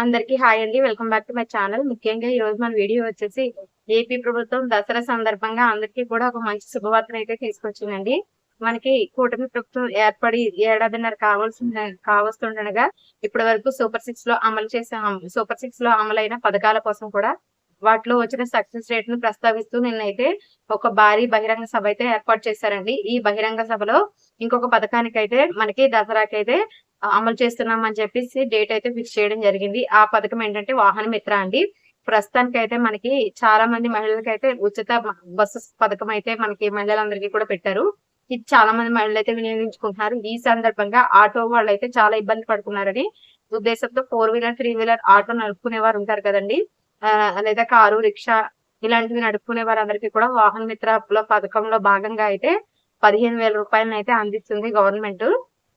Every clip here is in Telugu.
అందరికీ హాయ్ అండి. Welcome back to my channel. ముఖ్యంగా ఈ రోజు మన వీడియో వచ్చేసి ఏపీ ప్రభుత్వం దసరా సందర్భంగా అందరికీ కూడా ఒక మంచి శుభవార్తను అయితే తీసుకొచ్చిందండి. మనకి కూటమి ప్రభుత్వం ఏర్పడి ఏడాదిన్నర కావాల్సిన కావస్తుండగా ఇప్పటి వరకు సూపర్ సిక్స్లో అమలు చేసే సూపర్ సిక్స్లో అమలైన పథకాల కోసం కూడా వాటిలో వచ్చిన సక్సెస్ రేట్ను ప్రస్తావిస్తూ నిన్నైతే ఒక భారీ బహిరంగ సభ అయితే ఏర్పాటు చేశారండి. ఈ బహిరంగ సభలో ఇంకొక పథకానికి అయితే మనకి దసరాకి అయితే అమలు చేస్తున్నాం అని చెప్పేసి డేట్ అయితే ఫిక్స్ చేయడం జరిగింది. ఆ పథకం ఏంటంటే వాహన మిత్ర అండి. ప్రస్తుతానికి అయితే మనకి చాలా మంది మహిళలకి అయితే ఉచిత బస్సు పథకం అయితే మనకి మహిళలందరికీ కూడా పెట్టారు. ఇది చాలా మంది మహిళలు అయితే వినియోగించుకుంటున్నారు. ఈ సందర్భంగా ఆటో వాళ్ళు అయితే చాలా ఇబ్బంది పడుతున్నారని ఉద్దేశంతో four wheeler three wheeler auto నడుపుకునే వారు ఉంటారు కదండి. లేదా కారు రిక్షా ఇలాంటివి నడుపుకునే వారందరికీ కూడా వాహన మిత్ర పథకంలో భాగంగా అయితే పదిహేను వేల రూపాయలను అయితే అందిస్తుంది గవర్నమెంట్.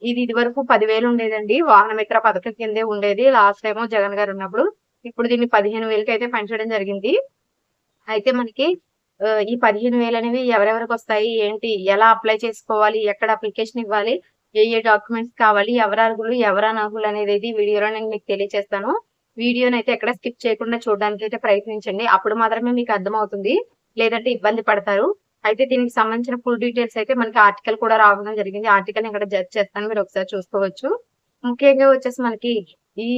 ఇది ఇది వరకు పదివేలు ఉండేదండి. వాహన మిత్ర పథకం కిందే ఉండేది. లాస్ట్ టైం జగన్ గారు ఉన్నప్పుడు. ఇప్పుడు దీన్ని పదిహేను వేలకి అయితే పెంచడం జరిగింది. అయితే మనకి ఈ పదిహేను వేలు అనేవి ఎవరెవరికి వస్తాయి? ఏంటి? ఎలా అప్లై చేసుకోవాలి? ఎక్కడ అప్లికేషన్ ఇవ్వాలి? ఏ ఏ డాక్యుమెంట్స్ కావాలి? ఎవరు అర్హులు? ఎవరు అనర్హులు అనేది వీడియోలో నేను మీకు తెలియజేస్తాను వీడియోని అయితే ఎక్కడ స్కిప్ చేయకుండా చూడడానికి అయితే ప్రయత్నించండి. అప్పుడు మాత్రమే మీకు అర్థమవుతుంది. లేదంటే ఇబ్బంది పడతారు. అయితే దీనికి సంబంధించిన ఫుల్ డీటెయిల్స్ అయితే మనకి ఆర్టికల్ కూడా రావడం జరిగింది. ఆర్టికల్ ఇక్కడ జడ్జ్ చేస్తాను. మీరు ఒకసారి చూసుకోవచ్చు. ముఖ్యంగా వచ్చేసి మనకి ఈ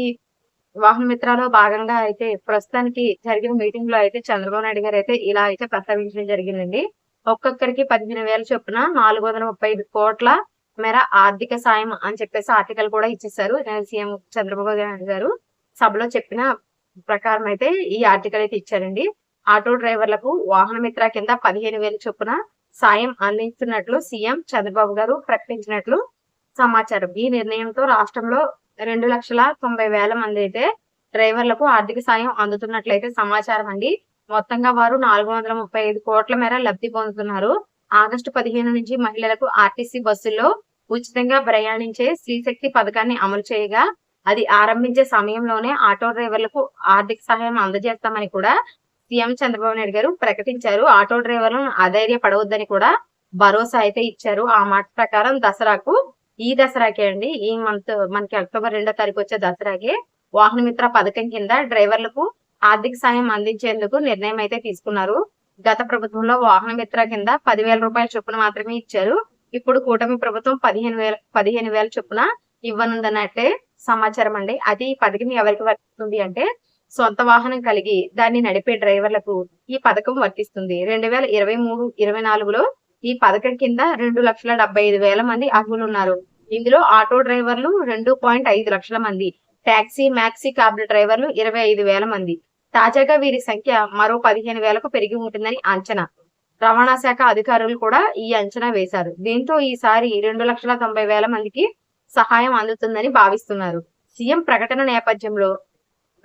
వాహన మిత్రాలో భాగంగా అయితే ప్రస్తుతానికి జరిగిన మీటింగ్లో అయితే చంద్రబాబు నాయుడు గారు అయితే ఇలా అయితే ప్రస్తావించడం జరిగిందండి. ఒక్కొక్కరికి పదిహేను వేల చొప్పున నాలుగు వందల ముప్పై ఐదు కోట్ల మేర ఆర్థిక సాయం అని చెప్పేసి ఆర్టికల్ కూడా ఇచ్చేసారు సీఎం చంద్రబాబు నాయుడు గారు సభలో చెప్పిన ప్రకారం అయితే ఈ ఆర్టికల్ అయితే ఇచ్చారండి. ఆటో డ్రైవర్లకు వాహన మిత్ర కింద పదిహేను వేల చొప్పున సాయం అందిస్తున్నట్లు సీఎం చంద్రబాబు గారు ప్రకటించినట్లు సమాచారం. ఈ నిర్ణయంతో రాష్ట్రంలో రెండు లక్షల తొంభై వేల మంది అయితే డ్రైవర్లకు ఆర్థిక సాయం అందుతున్నట్లయితే సమాచారం అండి. మొత్తంగా వారు నాలుగు వందల ముప్పై ఐదు కోట్ల మేర లబ్ధి పొందుతున్నారు. ఆగస్టు పదిహేను నుంచి మహిళలకు ఆర్టీసీ బస్సుల్లో ఉచితంగా ప్రయాణించే స్త్రీశక్తి పథకాన్ని అమలు చేయగా అది ఆరంభించే సమయంలోనే ఆటో డ్రైవర్లకు ఆర్థిక సహాయం అందజేస్తామని కూడా సీఎం చంద్రబాబు నాయుడు గారు ప్రకటించారు. ఆటో డ్రైవర్లను అధైర్య పడవద్దని కూడా భరోసా అయితే ఇచ్చారు. ఆ మాట ప్రకారం దసరాకు ఈ దసరాకే అండి ఈ మంత్ మనకి అక్టోబర్ రెండో తారీఖు వచ్చే దసరాకే వాహన మిత్ర పథకం కింద డ్రైవర్లకు ఆర్థిక సాయం అందించేందుకు నిర్ణయం అయితే తీసుకున్నారు. గత ప్రభుత్వంలో వాహన మిత్ర కింద పదివేల రూపాయల చొప్పున మాత్రమే ఇచ్చారు. ఇప్పుడు కూటమి ప్రభుత్వం పదిహేను వేల పదిహేను వేల చొప్పున ఇవ్వనుందన్నట్టే సమాచారం అండి. అది పథకం ఎవరికి వర్తిస్తుంది అంటే సొంత వాహనం కలిగి దాన్ని నడిపే డ్రైవర్లకు ఈ పథకం వర్తిస్తుంది. రెండు వేల ఇరవై మూడు ఇరవై నాలుగులో ఈ పథకం కింద రెండు లక్షల డెబ్బై ఐదు వేల మంది అర్హులు ఉన్నారు ఇందులో ఆటో డ్రైవర్లు రెండు పాయింట్ ఐదు లక్షల మంది టాక్సీ మ్యాక్సీ క్యాబ్ డ్రైవర్లు ఇరవై ఐదు వేల మంది. తాజాగా వీరి సంఖ్య మరో పదిహేను వేలకు పెరిగి ఉంటుందని అంచనా. రవాణా శాఖ అధికారులు కూడా ఈ అంచనా వేశారు. దీంతో ఈసారి రెండు లక్షల తొంభై వేల మందికి సహాయం అందుతుందని భావిస్తున్నారు. సీఎం ప్రకటన నేపథ్యంలో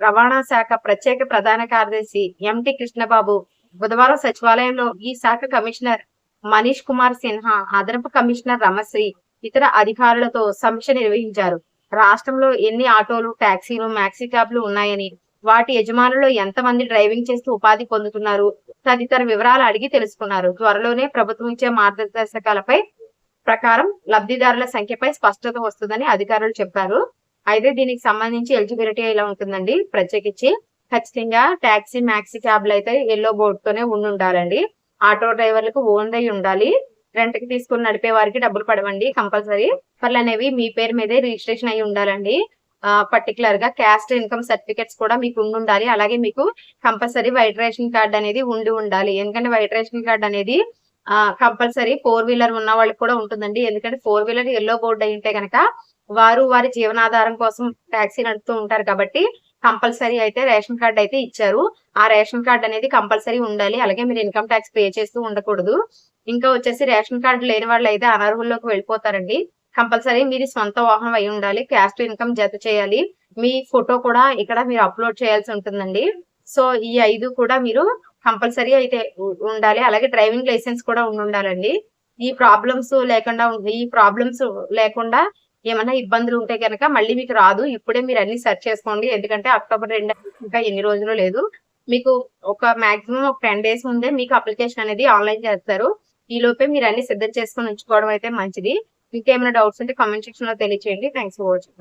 రవాణా శాఖ ప్రత్యేక ప్రధాన కార్యదర్శి ఎంటి కృష్ణబాబు బుధవారం సచివాలయంలో ఈ శాఖ కమిషనర్ మనీష్ కుమార్ సిన్హా అదనపు కమిషనర్ రమశ్రీ ఇతర అధికారులతో సమీక్ష నిర్వహించారు. రాష్ట్రంలో ఎన్ని ఆటోలు టాక్సీలు మ్యాక్సీ క్యాబ్లు ఉన్నాయని వాటి యజమానులు ఎంతమంది డ్రైవింగ్ చేస్తూ ఉపాధి పొందుతున్నారు తదితర వివరాలు అడిగి తెలుసుకున్నారు. త్వరలోనే ప్రభుత్వం ఇచ్చే మార్గదర్శకాలపై ప్రకారం లబ్ధిదారుల సంఖ్యపై స్పష్టత వస్తుందని అధికారులు చెప్పారు. అయితే దీనికి సంబంధించి ఎలిజిబిలిటీ ఇలా ఉంటుందండి? ప్రత్యేకించి ఖచ్చితంగా టాక్సీ మ్యాక్సీ క్యాబ్లు అయితే ఎల్లో బోర్డుతోనే ఉండి ఉండాలండి ఆటో డ్రైవర్లకు ఓన్ అయి ఉండాలి. రెంట్కి తీసుకుని నడిపే వారికి డబ్బులు పడవండి కంపల్సరీ. పర్లు అనేవి మీ పేరు మీదే రిజిస్ట్రేషన్ అయి ఉండాలండి. పర్టికులర్గా క్యాస్ట్ ఇన్కమ్ సర్టిఫికెట్స్ కూడా మీకు ఉండి ఉండాలి అలాగే మీకు కంపల్సరీ వైట్ రేషన్ కార్డ్ అనేది ఉండి ఉండాలి. ఎందుకంటే వైట్ రేషన్ కార్డ్ అనేది కంపల్సరీ ఫోర్ వీలర్ ఉన్న వాళ్ళకి కూడా ఉంటుందండి. ఎందుకంటే ఫోర్ వీలర్ ఎల్లో బోర్డు అయి ఉంటే కనుక వారు వారి జీవనాధారం కోసం ట్యాక్సీ నడుపుతూ ఉంటారు కాబట్టి కంపల్సరీ అయితే రేషన్ కార్డ్ అయితే ఇచ్చారు. ఆ రేషన్ కార్డ్ అనేది కంపల్సరీ ఉండాలి. అలాగే మీరు ఇన్కమ్ ట్యాక్స్ పే చేస్తూ ఉండకూడదు. ఇంకా వచ్చేసి రేషన్ కార్డు లేని వాళ్ళు అయితే అనర్హుల్లోకి వెళ్ళిపోతారండి. కంపల్సరీ మీరు సొంత వాహనం అయి ఉండాలి. క్యాస్ట్ ఇన్కమ్ జత చేయాలి. మీ ఫోటో కూడా ఇక్కడ మీరు అప్లోడ్ చేయాల్సి ఉంటుందండి. సో ఈ ఐదు కూడా మీరు కంపల్సరీ అయితే ఉండాలి. అలాగే డ్రైవింగ్ లైసెన్స్ కూడా ఉండాలండి. ఈ ప్రాబ్లమ్స్ లేకుండా ఈ ప్రాబ్లమ్స్ లేకుండా ఏమైనా ఇబ్బందులు ఉంటే కనుక మళ్ళీ మీకు రాదు. ఇప్పుడే మీరు అన్ని సెర్చ్ చేసుకోండి. ఎందుకంటే అక్టోబర్ రెండు ఇంకా ఎన్ని రోజులు లేదు. మీకు ఒక మాక్సిమం ఒక టెన్ డేస్ ముందే మీకు అప్లికేషన్ అనేది ఆన్లైన్ చేస్తారు ఈ లోపే మీరు అన్ని సిద్ధం చేసుకొని ఉంచుకోవడం అయితే మంచిది. ఇంకేమైనా డౌట్స్ ఉంటే కామెంట్ సెక్షన్లో తెలియచేయండి. Thanks for watching.